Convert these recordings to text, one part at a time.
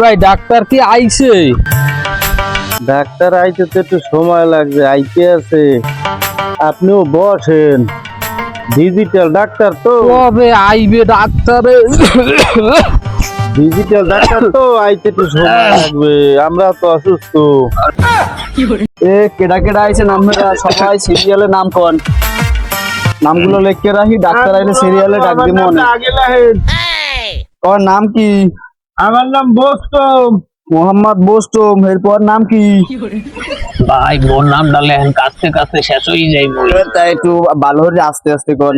ভাই ডাক্তার কি আইছে? ডাক্তার আইতে তো একটু সময় লাগবে আইতে আছে। আপনিও বসেন। ডিজিটাল ডাক্তার তো। কবে আইবে ডাক্তারে? ডিজিটাল ডাক্তার তো আইতে একটু সময় লাগবে। আমরা তো অসুস্থ। এ কেডা কেডা আইছেন আপনারা সবাই সিরিয়ালে নাম কোন। নামগুলো লিখে রাখি ডাক্তার আইলে সিরিয়ালে ডাক দিব আগে লাহেন ওর নাম কি? আমার নাম বোস্তম মোহাম্মদ বোস্টম এরপর নাম কি? ভাই মোর নামটা লেহেন কাছতে কাছতে শেষ হয়ে যাইব তাই একটু ভালো করে আস্তে আস্তে কোন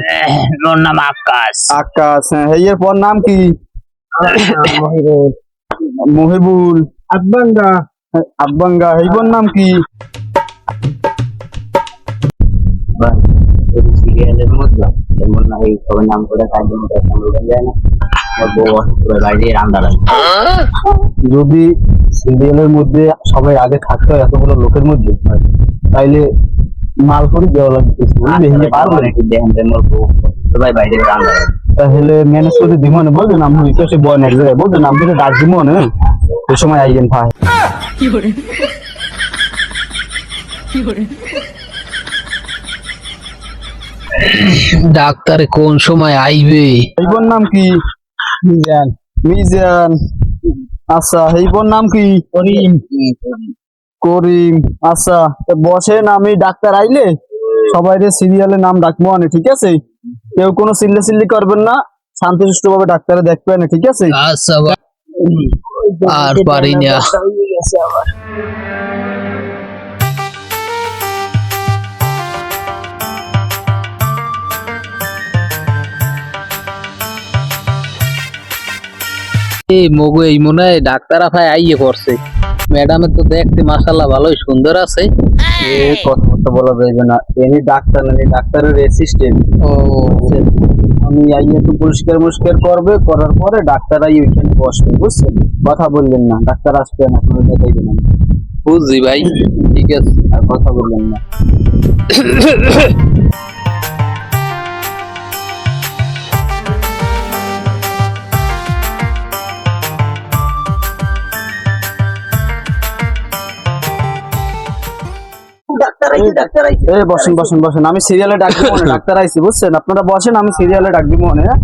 মোর নাম আকাশ। আকাশ হ্যাঁ এরপর নাম কি? মহিবুল। আব্বাঙ্গা। আব্বাঙ্গা এইবর নাম কি? না এই সবার নাম করে নাম যায় না হয়ে যদি সিরিয়ালের মধ্যে সবাই আগে থাকতো এতগুলো লোকের মধ্যে তাইলে মাল করে দেওয়া লাগবে না। সবাই বাইরে তাহলে ম্যানেজ করে দিব না বলবেন আমি হইতে সে বয় এক জায়গায় বলবেন আমি তো ডাক দিব না ওই সময় আইয়েন ভাই। ডাক্তারে কোন সময় আইবে? এইবর নাম কি? মিজান। মিজান। আচ্ছা এইবর নাম কি? করিম। করিম। আচ্ছা বসেন আমি ডাক্তার আইলে সবাই রে সিরিয়ালে নাম ডাকবো আনে ঠিক আছে? কেউ কোনো চিল্লা চিল্লি করবেন না শান্তশিষ্ট ভাবে ডাক্তারে দেখবেন ঠিক আছে? আচ্ছা আর পারি না। এই মগু এই মনে হয় ডাক্তার আফায় আইয়ে করছে ম্যাডামের তো দেখতে মাসাল্লাহ ভালোই সুন্দর আছে। এ কথা মতো বলা যাবে না। এনি ডাক্তার না ডাক্তারের অ্যাসিস্ট্যান্ট ও। আমি আইয়ে তো পরিষ্কার মুষ্কার করবে করার পরে ডাক্তার ওইখানে বসবে বুঝছেন? কথা বললেন না। ডাক্তার আসবে না কোনো দেখাইবে বুঝছি ভাই ঠিক আছে। আর কথা বললেন না। এ বসেন বসেন বসেন আমি সিরিয়ালে ডাক দিব মনে ডাক্তার আইছি বুঝছেন? আপনারা বসেন আমি সিরিয়ালে ডাক দিব মনে হ্যাঁ?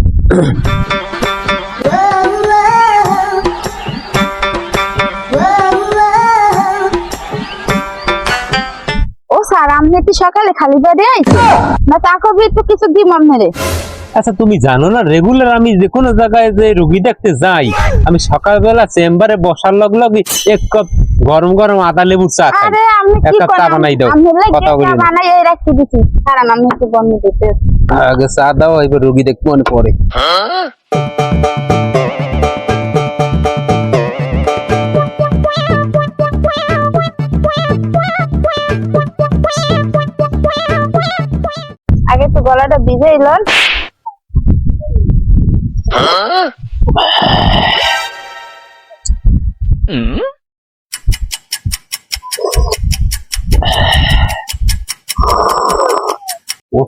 ও স্যার আপনি কি সকালে খালি পেটে আইছে না তাকে তো কিছু দিব আপনারে। আচ্ছা তুমি জানো না রেগুলার আমি যে কোনো জায়গায় যে রুগী দেখতে যাই আমি সকালবেলা চেম্বারে বসার লগ লগে এক কাপ গরম গরম আদা লেবুর চা খাই। আরে এক কাপ চা বানাই দাও কথা বলি। বানাই এই রাখতে দিছি। কারণ আমি একটু বন্ধ দিতে আগে চা দাও এবার রোগী দেখব মনে পড়ে। আগে তো গলাটা ভিজে লন। ও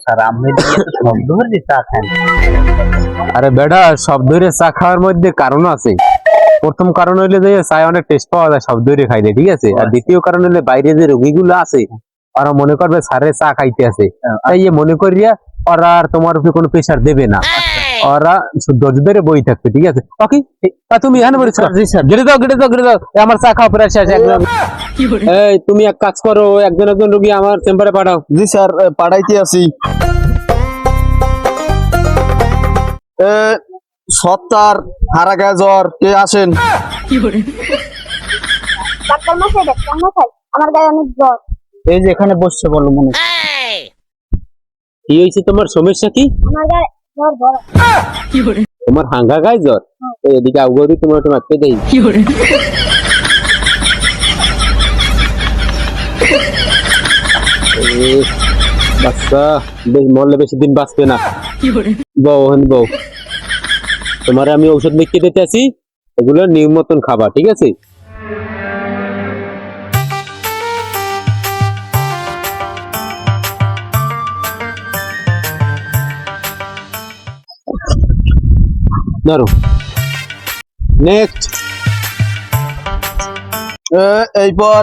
স্যার চা খান। আরে বেটা সব ধরে চা খাওয়ার মধ্যে কারণ আছে। প্রথম কারণ হইলে যে চায় অনেক টেস্ট পাওয়া যায় সব ধরে খাইলে ঠিক আছে? আর দ্বিতীয় কারণ হইলে বাইরে যে রোগীগুলো আছে ওরা মনে করবে স্যারের চা খাইতে আছে। তাই মনে করিয়া ওরা আর তোমার উপরে কোনো প্রেশার দেবে না। ওরা ধৈর্য ধরে বই থাকবে ঠিক আছে? ওকে তুমি এখানে বলেছ গেড়ে দাও গেড়ে দাও গেড়ে দাও। আমার চা খাওয়া প্রায় শেষ একদম। এই তুমি এক কাজ করো একজন একজন রোগী আমার চেম্বারে পাঠাও। জি স্যার পাঠাইতে আছি। এ, সত্তার হারা গায়ে জ্বর কে আসেন? ডাক্তার মশাই ডাক্তার মশাই আমার গায়ে অনেক জ্বর। এই যে এখানে বসছে বলো মনে কি হয়েছে তোমার সমস্যা কি? আমার গায়ে তোমার হাঙ্গা গায়ে জ্বর এদিকে আউগরি তোমার মারতে দেই? বাচ্চা বেশ মরলে বেশি দিন বাঁচবে না। বউ হেন বউ। তোমার আমি ঔষধ লিখে দিতে আছি এগুলো নিয়ম মতন খাবা ঠিক আছে? ধরো নেক্সট এইপর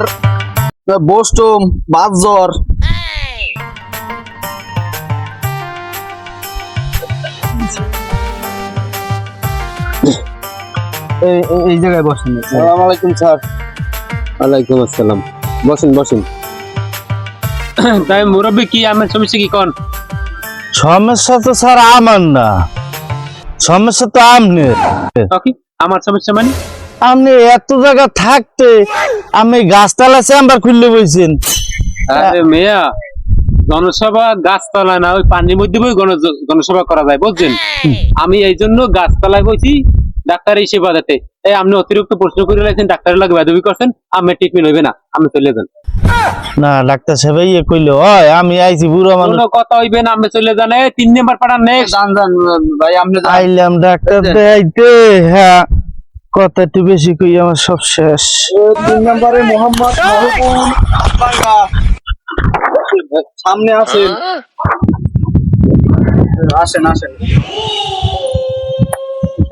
বোস্টম বাজর এই- জায়গায় বসেন। আসসালামু আলাইকুম স্যার। ওয়ালাইকুম আসসালাম। বসেন বসেন। তাই মুরব্বী কি আমার সমস্যা কি কোন? সমস্যা তো স্যার আমার না। সমস্যা তো আপনি আমার সমস্যা মানে? আপনি এত জায়গা থাকতে আমি গাছতলা চেম্বার খুললে বলছেন। মেয়া জনসভা গাছতলা না ওই পানির মধ্যে জনসভা করা যায় বুঝছেন? আমি এই জন্য গাছতলায় বলছি ডাক্তার এই সেবা দিতে এই আপনি অতিরিক্ত প্রশ্ন করে লাগছেন ডাক্তারের লাগে বেদবি করছেন আমি ট্রিটমেন্ট হইবে না আমি চলে যান। না ডাক্তার সাহেব ইয়ে কইলো হয় আমি আইছি বুড়ো মানুষ। কোনো কথা হইবে না আমি চলে যান। এই তিন নাম্বার পাড়া নেক্সট যান যান ভাই আপনি আইলাম ডাক্তার দেখাইতে হ্যাঁ। কথা একটু বেশি কই আমার সব শেষ। তিন নম্বরে মোহাম্মদ। সামনে আছেন আসেন আসেন। তিন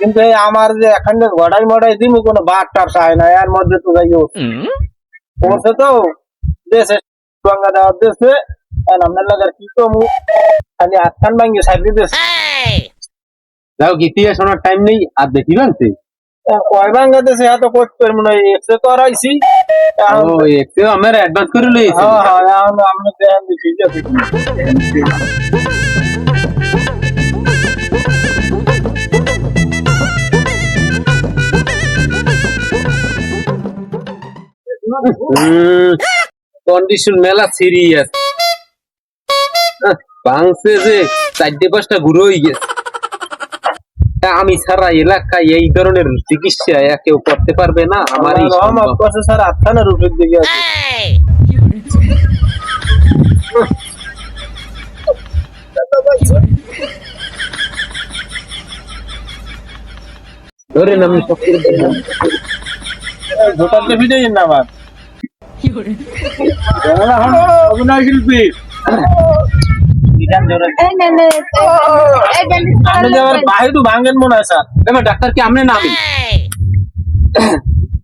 কিন্তু এই আমার যে এখানে গড়াই মড়াই দিমু কোনো বাদ টার চায় না এর মধ্যে তো যাই পড়ছে তো দেশে গঙ্গা দেওয়ার দেশে আর আপনার লাগার কি কমু? খালি আটখান ভাঙ্গি সাইড দেশে যাও গীতিয়া শোনার টাইম নেই আর দেখি বানছে। কয় ভাঙ্গা দেশে এত করতে পারব না করাইছি। এখন ও একটু আমার অ্যাডভান্স করে লইছে হ্যাঁ হ্যাঁ এখন আপনি দেখেন যে কন্ডিশন মেলা সিরিয়াস বাংসে যে চারটে পাঁচটা ঘুরে হয়ে গেছে আমি সারা এলাকায় এই ধরনের চিকিৎসা কেউ করতে পারবে না সম্ভব। স্যার আটখানের উপর দিকে আছে ধরেন আমি সব করে দিলাম। ভোটারকে ভিডিও না আমার অভিনয় শিল্পী ভাঙেন মনে হয় স্যার। ডাক্তার কি আমনে আমি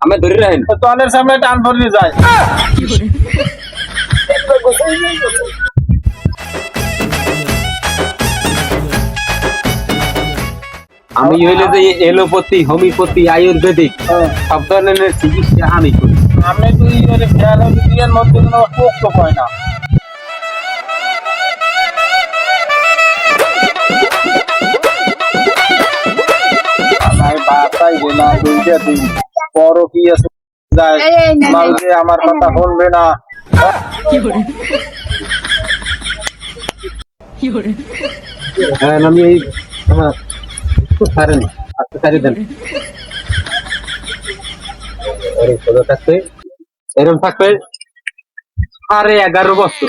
আমি ধরে রাখেন। তো সামনে টান পড়লে যায়। আমি হইলে যে এলোপতি হোমিওপ্যাথি আয়ুর্বেদিক সব ধরনের চিকিৎসা আমি করি। আপনি তুই মানে খেয়াল হবে বিয়ের মধ্যে কোনো পোক তো হয় না। নাই না দুইটা দিন বড় কি আছে যায় এই, এই, নে, নে। মাল যে আমার কথা শুনবে না। হ্যাঁ আমি এই আমার আজকে ছাড়ি দেন। এরকম থাকবে সাড়ে এগারো বছর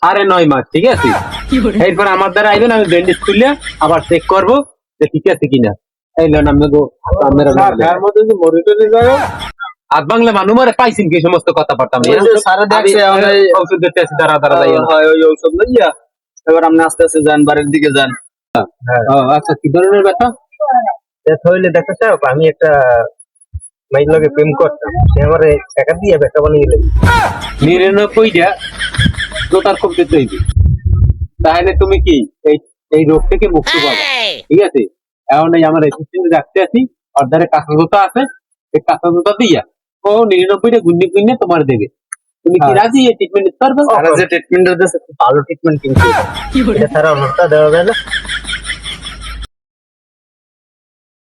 সাড়ে নয় মাস ঠিক আছে? এরপর আমার দ্বারা আইবেন আমি ব্যান্ডেজ খুললে আবার চেক করব যে ঠিক আছে কিনা। এই লোন আমি আজ বাংলা মানুষ মারে পাইছেন কি সমস্ত কথা পারতাম ওই যে স্যারে দেখছে, ওষুধ দিতে আছি দাঁড়া দাঁড়া দাঁড়া হয় ওই ঔষধ লইয়া। এবার আপনি আস্তে আস্তে যান বাড়ির দিকে যান। আচ্ছা কি ধরনের ব্যথা? হইলে দেখো আমি একটা মাইল লগে প্রেম করতাম। সে আমারে টাকা দিয়ে বেটা বানিয়ে তাহলে তুমি কি এই এই রোগ থেকে মুক্তি পাবে? ঠিক আছে? এখন এই আমার অ্যাসিস্ট্যান্ট রাখতে আছি। আর ধারে কাঁচা জুতা আছে। এই কাঁচা জুতা দিয়া ও নিরানব্বইটা গুন্ডি গুন্ডে তোমার দেবে। তুমি কি রাজি এই ট্রিটমেন্ট নিতে পারবে যে ট্রিটমেন্ট দিতেছে ভালো ট্রিটমেন্ট কিন্তু। এটা ছাড়া অন্যটা দেওয়া যায় না।